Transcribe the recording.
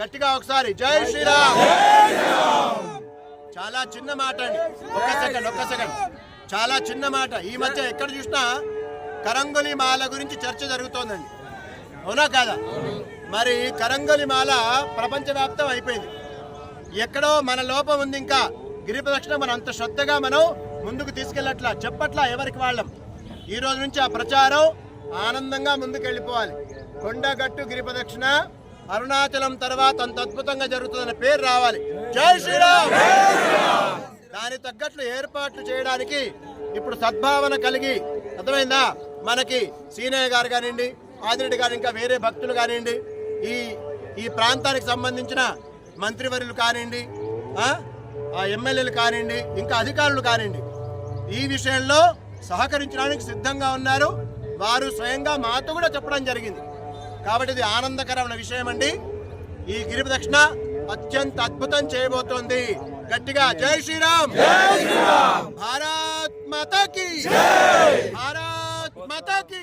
గట్టిగా ఒకసారి. జై శ్రీరామ్. చాలా చిన్న మాట అండి. ఒక్క సెకండ్ ఒక్క సెకండ్. చాలా చిన్న మాట. ఈ మధ్య ఎక్కడ చూసినా కరంగొలి మాల గురించి చర్చ జరుగుతోందండి. అవునా కాదా? మరి కరంగొలి మాల ప్రపంచవ్యాప్తం అయిపోయింది. ఎక్కడో మన లోపం ఉంది ఇంకా. గిరి ప్రదక్షిణ మనం అంత శ్రద్ధగా మనం ముందుకు తీసుకెళ్ళట్లా చెప్పట్లా ఎవరికి వాళ్ళం. ఈ రోజు నుంచి ఆ ప్రచారం ఆనందంగా ముందుకు వెళ్ళిపోవాలి కొండగట్టు గిరి ప్రదక్షిణ అరుణాచలం తర్వాత అంత అద్భుతంగా జరుగుతుందన్న పేరు రావాలి. జై శ్రీరామ్! దాని తగ్గట్లు ఏర్పాట్లు చేయడానికి ఇప్పుడు సద్భావన కలిగి అర్థమైందా? మనకి సీనయ్య గారు కానివ్వండి ఆదిరెడ్డి గారు ఇంకా వేరే భక్తులు కానివ్వండి ఈ ఈ ప్రాంతానికి సంబంధించిన మంత్రివర్యులు కానివ్వండి ఆ, ఆ ఎమ్మెల్యేలు కానివ్వండి ఇంకా అధికారులు కానివ్వండి ఈ విషయంలో సహకరించడానికి సిద్ధంగా ఉన్నారు. వారు స్వయంగా మాతో కూడా చెప్పడం జరిగింది. కాబట్టి ఇది ఆనందకరమైన విషయం అండి ఈ గిరి ప్రదక్షిణ అత్యంత అద్భుతం చేయబోతోంది. గట్టిగా జై శ్రీరామ్. భారత్ మాతాకి. భారత్ మాతాకి.